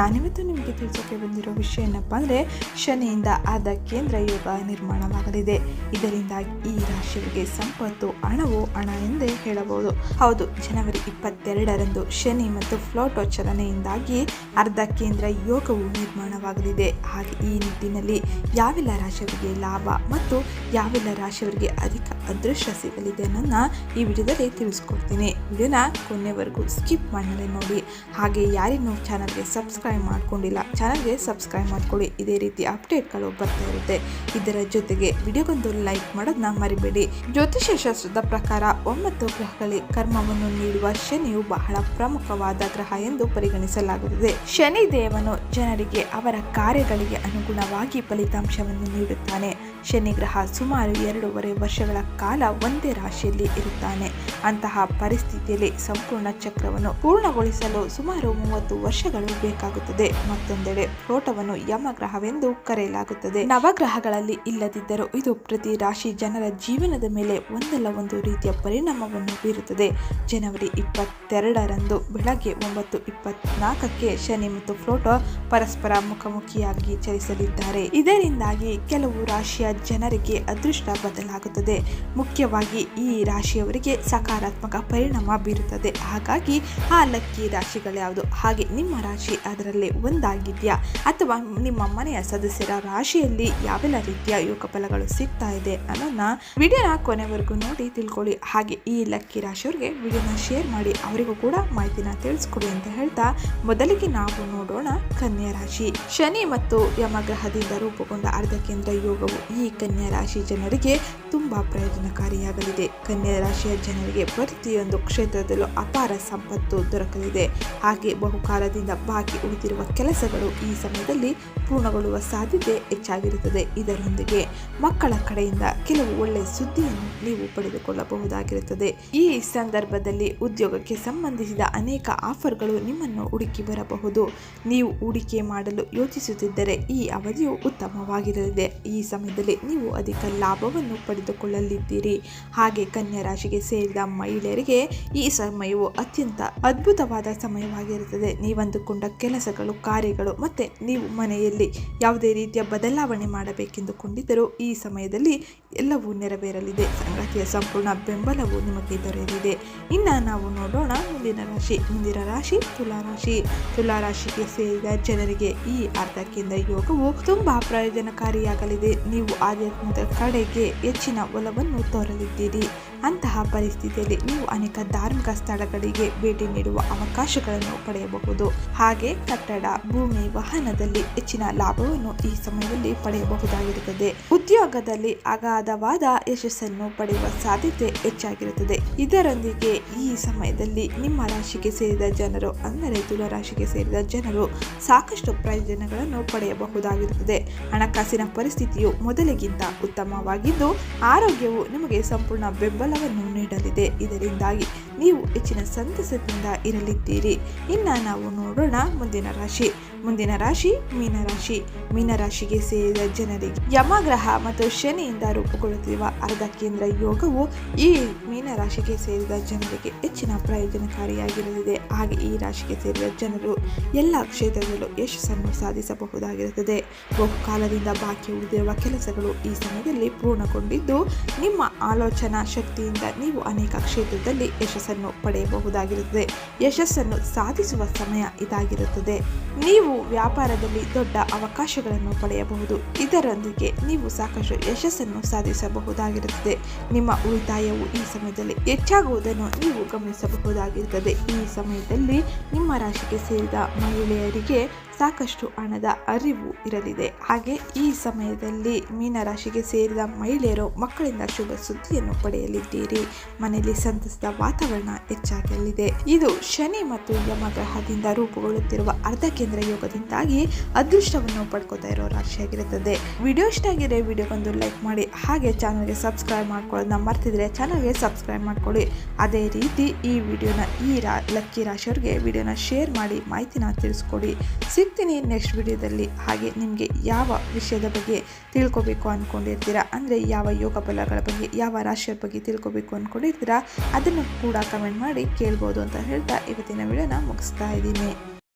ನಾನಿವತ್ತು ನಿಮಗೆ ತಿಳಿಸೋಕೆ ಬಂದಿರೋ ವಿಷಯ ಏನಪ್ಪ ಅಂದರೆ, ಶನಿಯಿಂದ ಆದ ಕೇಂದ್ರ ಯೋಗ ನಿರ್ಮಾಣವಾಗಲಿದೆ. ಇದರಿಂದಾಗಿ ಈ ರಾಶಿಯವರಿಗೆ ಸಂಪತ್ತು, ಹಣವು ಹಣ ಎಂದೇ ಹೇಳಬಹುದು. ಹೌದು, ಜನವರಿ ಇಪ್ಪತ್ತೆರಡರಂದು ಶನಿ ಮತ್ತು ಫ್ಲೋಟೋ ಚಲನೆಯಿಂದಾಗಿ ಅರ್ಧ ಕೇಂದ್ರ ಯೋಗವು ನಿರ್ಮಾಣವಾಗಲಿದೆ. ಹಾಗೆ ಈ ನಿಟ್ಟಿನಲ್ಲಿ ಯಾವೆಲ್ಲ ರಾಶಿಯವರಿಗೆ ಲಾಭ ಮತ್ತು ಯಾವೆಲ್ಲ ರಾಶಿಯವರಿಗೆ ಅಧಿಕ ಅದೃಷ್ಟ ಸಿಗಲಿದೆ ಅನ್ನೋದನ್ನ ಈ ವಿಡಿಯೋದಲ್ಲಿ ತಿಳಿಸ್ಕೊಡ್ತೀನಿ. ವಿಡಿಯೋನ ಕೊನೆವರೆಗೂ ಸ್ಕಿಪ್ ಮಾಡಲೇ ನೋಡಿ. ಹಾಗೆ ಯಾರಿನ್ನೂ ಚಾನಲ್ಗೆ ಸಬ್ಸ್ಕ್ರೈಬ್ ಮಾಡ್ಕೊಂಡಿಲ್ಲ ಚಾನಲ್ಗೆ ಸಬ್ಸ್ಕ್ರೈಬ್ ಮಾಡ್ಕೊಳ್ಳಿ. ಇದೇ ರೀತಿ ಅಪ್ಡೇಟ್ಗಳು ಬರ್ತಾ ಇರುತ್ತೆ. ಇದರ ಜೊತೆಗೆ ವಿಡಿಯೋಗೊಂದು ಲೈಕ್ ಮಾಡೋದನ್ನ ಮರಿಬೇಡಿ. ಜ್ಯೋತಿಷ್ಯ ಶಾಸ್ತ್ರದ ಪ್ರಕಾರ ಒಂಬತ್ತು ಗ್ರಹಗಳಿಗೆ ಕರ್ಮವನ್ನು ನೀಡುವ ಶನಿಯು ಬಹಳ ಪ್ರಮುಖವಾದ ಗ್ರಹ ಎಂದು ಪರಿಗಣಿಸಲಾಗುತ್ತದೆ. ಶನಿ ದೇವನು ಜನರಿಗೆ ಅವರ ಕಾರ್ಯಗಳಿಗೆ ಅನುಗುಣವಾಗಿ ಫಲಿತಾಂಶವನ್ನು ನೀಡುತ್ತಾನೆ. ಶನಿ ಗ್ರಹ ಸುಮಾರು ಎರಡೂವರೆ ವರ್ಷಗಳ ಕಾಲ ಒಂದೇ ರಾಶಿಯಲ್ಲಿ ಇರುತ್ತಾನೆ. ಅಂತಹ ಪರಿಸ್ಥಿತಿಯಲ್ಲಿ ಸಂಪೂರ್ಣ ಚಕ್ರವನ್ನು ಪೂರ್ಣಗೊಳಿಸಲು ಸುಮಾರು ಮೂವತ್ತು ವರ್ಷಗಳು ಬೇಕಾಗುತ್ತದೆ. ಮತ್ತೊಂದೆಡೆ ಪ್ರೋಟವನ್ನು ಯಮಗ್ರಹವೆಂದು ಕರೆಯಲಾಗುತ್ತದೆ. ನವಗ್ರಹಗಳಲ್ಲಿ ಇಲ್ಲದಿದ್ದರೂ ಇದು ಪ್ರತಿ ರಾಶಿ ಜನರ ಜೀವನದ ಮೇಲೆ ಒಂದಲ್ಲ ಒಂದು ರೀತಿಯ ಪರಿಣಾಮವನ್ನು ಬೀರುತ್ತದೆ. ಜನವರಿ ಇಪ್ಪತ್ತೆರಡರಂದು ಬೆಳಗ್ಗೆ ಒಂಬತ್ತು ಇಪ್ಪತ್ನಾಲ್ಕಕ್ಕೆ ಶನಿ ಮತ್ತು ಫ್ಲೋಟೋ ಪರಸ್ಪರ ಮುಖಾಮುಖಿಯಾಗಿ ಚಲಿಸಲಿದ್ದಾರೆ. ಇದರಿಂದಾಗಿ ಕೆಲವು ರಾಶಿಯ ಜನರಿಗೆ ಅದೃಷ್ಟ ಬದಲಾಗುತ್ತದೆ. ಮುಖ್ಯವಾಗಿ ಈ ರಾಶಿಯವರಿಗೆ ಸಕಾರಾತ್ಮಕ ಪರಿಣಾಮ ಬೀರುತ್ತದೆ. ಹಾಗಾಗಿ ಆ ಲಕ್ಕಿ ರಾಶಿಗಳು ಯಾವುದು? ಹಾಗೆ ನಿಮ್ಮ ರಾಶಿ ಅದರಲ್ಲಿ ಒಂದಾಗಿದೆಯಾ? ಅಥವಾ ನಿಮ್ಮ ಮನೆಯ ಸದಸ್ಯರ ರಾಶಿಯಲ್ಲಿ ಯಾವೆಲ್ಲ ರೀತಿಯ ಯೋಗ ಫಲಗಳು ಸಿಗ್ತಾ ಇದೆ ಅನ್ನೋದನ್ನ ವಿಡಿಯೋನ ಕೊನೆವರೆಗೂ ನೋಡಿ ತಿಳ್ಕೊಳ್ಳಿ. ಹಾಗೆ ಈ ಲಕ್ಕಿ ರಾಶಿಯವರಿಗೆ ವಿಡಿಯೋನ ಶೇರ್ ಮಾಡಿ, ಅವರಿಗೂ ಕೂಡ ಮಾಹಿತಿನ ತಿಳಿಸ್ಕೊಡಿ ಅಂತ ಹೇಳ್ತಾ ಮೊದಲಿಗೆ ನಾವು ನೋಡೋಣ ಕನ್ಯಾ ರಾಶಿ. ಶನಿ ಮತ್ತು ಯಮಗ್ರಹದಿಂದ ರೂಪುಗೊಂಡ ಅರ್ಧ ಕೇಂದ್ರ ಯೋಗವು ಈ ಕನ್ಯಾ ರಾಶಿ ಜನರಿಗೆ ತುಂಬಾ ಪ್ರಯೋಜನಕಾರಿಯಾಗಲಿದೆ. ಕನ್ಯಾ ರಾಶಿಯ ಜನರಿಗೆ ಪ್ರತಿಯೊಂದು ಕ್ಷೇತ್ರದಲ್ಲೂ ಅಪಾರ ಸಂಪತ್ತು ದೊರಕಲಿದೆ. ಹಾಗೆ ಬಹುಕಾಲದಿಂದ ಬಾಕಿ ಉಳಿದಿರುವ ಕೆಲಸಗಳು ಈ ಸಮಯದಲ್ಲಿ ಪೂರ್ಣಗೊಳ್ಳುವ ಸಾಧ್ಯತೆ ಹೆಚ್ಚಾಗಿರುತ್ತದೆ. ಇದರೊಂದಿಗೆ ಮಕ್ಕಳ ಕಡೆಯಿಂದ ಕೆಲವು ಒಳ್ಳೆಯ ಸುದ್ದಿಯನ್ನು ನೀವು ಪಡೆದುಕೊಳ್ಳಬಹುದಾಗಿರುತ್ತದೆ. ಈ ಸಂದರ್ಭದಲ್ಲಿ ಉದ್ಯೋಗಕ್ಕೆ ಸಂಬಂಧಿಸಿದ ಅನೇಕ ಆಫರ್ಗಳು ನಿಮ್ಮನ್ನು ಹುಡುಕಿ ಬರಬಹುದು. ನೀವು ಹೂಡಿಕೆ ಮಾಡಲು ಯೋಚಿಸುತ್ತಿದ್ದರೆ ಈ ಅವಧಿಯು ಉತ್ತಮವಾಗಿರಲಿದೆ. ಈ ಸಮಯದಲ್ಲಿ ನೀವು ಅಧಿಕ ಲಾಭವನ್ನು ಪಡೆದುಕೊಳ್ಳಲಿದ್ದೀರಿ. ಹಾಗೆ ಕನ್ಯಾ ರಾಶಿಗೆ ಸೇರಿದ ಮಹಿಳೆಯರಿಗೆ ಈ ಸಮಯವು ಅತ್ಯಂತ ಅದ್ಭುತವಾದ ಸಮಯವಾಗಿರುತ್ತದೆ. ನೀವಂದುಕೊಂಡ ಕೆಲಸಗಳು, ಕಾರ್ಯಗಳು ಮತ್ತು ನೀವು ಮನೆಯಲ್ಲಿ ಯಾವುದೇ ರೀತಿಯ ಬದಲಾವಣೆ ಮಾಡಬೇಕೆಂದುಕೊಂಡಿದ್ದರೂ ಈ ಸಮಯದಲ್ಲಿ ಎಲ್ಲವೂ ನೆರವೇರಲಿದೆ. ಸಂಗಾತಿಯ ಸಂಪೂರ್ಣ ಬೆಂಬಲವು ನಿಮಗೆ ದೊರೆಯಲಿದೆ. ಇನ್ನು ನಾವು ನೋಡೋಣ ಮುಂದಿನ ರಾಶಿ. ಮುಂದಿನ ರಾಶಿ ತುಲಾರಾಶಿ ರಾಶಿ. ತುಲಾ ರಾಶಿಗೆ ಸೇರಿದ ಜನರಿಗೆ ಈ ಅರ್ಧಕ್ಕಿಂತ ಯೋಗವು ತುಂಬಾ ಪ್ರಯೋಜನಕಾರಿಯಾಗಲಿದೆ. ನೀವು ಆಧ್ಯಾತ್ಮಿಕ ಕಡೆಗೆ ಹೆಚ್ಚಿನ ಒಲವನ್ನು ತೋರಲಿದ್ದೀರಿ. ಅಂತಹ ಪರಿಸ್ಥಿತಿಯಲ್ಲಿ ನೀವು ಅನೇಕ ಧಾರ್ಮಿಕ ಸ್ಥಳಗಳಿಗೆ ಭೇಟಿ ನೀಡುವ ಅವಕಾಶಗಳನ್ನು ಪಡೆಯಬಹುದು. ಹಾಗೆ ಕಟ್ಟಡ, ಭೂಮಿ, ವಾಹನದಲ್ಲಿ ಹೆಚ್ಚಿನ ಲಾಭವನ್ನು ಈ ಸಮಯದಲ್ಲಿ ಪಡೆಯಬಹುದಾಗಿರುತ್ತದೆ. ಉದ್ಯೋಗದಲ್ಲಿ ಅಗಾಧವಾದ ಯಶಸ್ಸನ್ನು ಪಡೆಯುವ ಸಾಧ್ಯತೆ ಹೆಚ್ಚಾಗಿರುತ್ತದೆ. ಇದರೊಂದಿಗೆ ಈ ಸಮಯದಲ್ಲಿ ನಿಮ್ಮ ರಾಶಿಗೆ ಸೇರಿದ ಜನರು, ಅಂದರೆ ತುಲಾ ರಾಶಿಗೆ ಸೇರಿದ ಜನರು ಸಾಕಷ್ಟು ಪ್ರಯೋಜನಗಳನ್ನು ಪಡೆಯಬಹುದಾಗಿರುತ್ತದೆ. ಹಣಕಾಸಿನ ಪರಿಸ್ಥಿತಿಯು ಮೊದಲಿಗಿಂತ ಉತ್ತಮವಾಗಿದ್ದು ಆರೋಗ್ಯವು ನಿಮಗೆ ಸಂಪೂರ್ಣ ಬೆಂಬಲವನ್ನು ನೀಡಲಿದೆ. ಇದರಿಂದಾಗಿ ನೀವು ಹೆಚ್ಚಿನ ಸಂತಸದಿಂದ ಇರಲಿದ್ದೀರಿ. ಇನ್ನ ನಾವು ನೋಡೋಣ ಮುಂದಿನ ರಾಶಿ. ಮುಂದಿನ ರಾಶಿ ಮೀನರಾಶಿ ಮೀನರಾಶಿಗೆ ಸೇರಿದ ಜನರಿಗೆ ಯಮಗ್ರಹ ಮತ್ತು ಶನಿಯಿಂದ ರೂಪುಗೊಳ್ಳುತ್ತಿರುವ ಅರ್ಧ ಕೇಂದ್ರ ಯೋಗವು ಈ ಮೀನರಾಶಿಗೆ ಸೇರಿದ ಜನರಿಗೆ ಹೆಚ್ಚಿನ ಪ್ರಯೋಜನಕಾರಿಯಾಗಿರಲಿದೆ. ಹಾಗೆ ಈ ರಾಶಿಗೆ ಸೇರಿದ ಜನರು ಎಲ್ಲ ಕ್ಷೇತ್ರದಲ್ಲೂ ಯಶಸ್ಸನ್ನು ಸಾಧಿಸಬಹುದಾಗಿರುತ್ತದೆ. ಬಹುಕಾಲದಿಂದ ಬಾಕಿ ಉಳಿದಿರುವ ಕೆಲಸಗಳು ಈ ಸಮಯದಲ್ಲಿ ಪೂರ್ಣಗೊಂಡಿದ್ದು, ನಿಮ್ಮ ಆಲೋಚನಾ ಶಕ್ತಿಯಿಂದ ನೀವು ಅನೇಕ ಕ್ಷೇತ್ರದಲ್ಲಿ ಯಶಸ್ಸನ್ನು ಪಡೆಯಬಹುದಾಗಿರುತ್ತದೆ. ಯಶಸ್ಸನ್ನು ಸಾಧಿಸುವ ಸಮಯ ಇದಾಗಿರುತ್ತದೆ. ನೀವು ವ್ಯಾಪಾರದಲ್ಲಿ ದೊಡ್ಡ ಅವಕಾಶಗಳನ್ನು ಪಡೆಯಬಹುದು. ಇದರೊಂದಿಗೆ ನೀವು ಸಾಕಷ್ಟು ಯಶಸ್ಸನ್ನು ಸಾಧಿಸಬಹುದಾಗಿರುತ್ತದೆ. ನಿಮ್ಮ ಉಳಿತಾಯವು ಈ ಸಮಯದಲ್ಲಿ ಹೆಚ್ಚಾಗುವುದನ್ನು ನೀವು ಗಮನಿಸಬಹುದಾಗಿರುತ್ತದೆ. ಈ ಸಮಯದಲ್ಲಿ ನಿಮ್ಮ ರಾಶಿಗೆ ಸೇರಿದ ಮಹಿಳೆಯರಿಗೆ ಸಾಕಷ್ಟು ಹಣದ ಅರಿವು ಇರಲಿದೆ. ಹಾಗೆ ಈ ಸಮಯದಲ್ಲಿ ಮೀನರಾಶಿಗೆ ಸೇರಿದ ಮಹಿಳೆಯರು ಮಕ್ಕಳಿಂದ ಶುಭ ಸುದ್ದಿಯನ್ನು ಪಡೆಯಲಿದ್ದೀರಿ. ಮನೆಯಲ್ಲಿ ಸಂತಸದ ವಾತಾವರಣ ಹೆಚ್ಚಾಗಲಿದೆ. ಇದು ಶನಿ ಮತ್ತು ಯಮಗ್ರಹದಿಂದ ರೂಪುಗೊಳ್ಳುತ್ತಿರುವ ಅರ್ಧ ಕೇಂದ್ರ ಯೋಗದಿಂದಾಗಿ ಅದೃಷ್ಟವನ್ನು ಪಡ್ಕೋತಾ ಇರೋ ರಾಶಿಯಾಗಿರುತ್ತದೆ. ವಿಡಿಯೋ ಇಷ್ಟ ಆಗಿದೆ ವಿಡಿಯೋಗೊಂದು ಲೈಕ್ ಮಾಡಿ, ಹಾಗೆ ಚಾನಲ್ಗೆ ಸಬ್ಸ್ಕ್ರೈಬ್ ಮಾಡ್ಕೊಳ್ಳೋದನ್ನ ಮರ್ತಿದ್ರೆ ಚಾನಲ್ಗೆ ಸಬ್ಸ್ಕ್ರೈಬ್ ಮಾಡ್ಕೊಳ್ಳಿ. ಅದೇ ರೀತಿ ಈ ವಿಡಿಯೋನ ಈ ರಾ, ಲಕ್ಕಿ ರಾಶಿಯವ್ರಿಗೆ ವಿಡಿಯೋನ ಶೇರ್ ಮಾಡಿ, ಮಾಹಿತಿನ ತಿಳಿಸ್ಕೊಡಿ. ಸಿಕ್ ಸಿಗ್ತೀನಿ ನೆಕ್ಸ್ಟ್ ವಿಡಿಯೋದಲ್ಲಿ ಹಾಗೆ ನಿಮಗೆ ಯಾವ ವಿಷಯದ ಬಗ್ಗೆ ತಿಳ್ಕೊಬೇಕು ಅಂದ್ಕೊಂಡಿರ್ತೀರಾ ಅಂದರೆ ಯಾವ ಯೋಗ ಫಲಗಳ ಬಗ್ಗೆ, ಯಾವ ರಾಶಿಯ ಬಗ್ಗೆ ತಿಳ್ಕೊಬೇಕು ಅಂದ್ಕೊಂಡಿರ್ತೀರಾ ಅದನ್ನು ಕೂಡ ಕಮೆಂಟ್ ಮಾಡಿ ಕೇಳ್ಬೋದು ಅಂತ ಹೇಳ್ತಾ ಇವತ್ತಿನ ವಿಡಿಯೋನ ಮುಗಿಸ್ತಾ ಇದ್ದೀನಿ.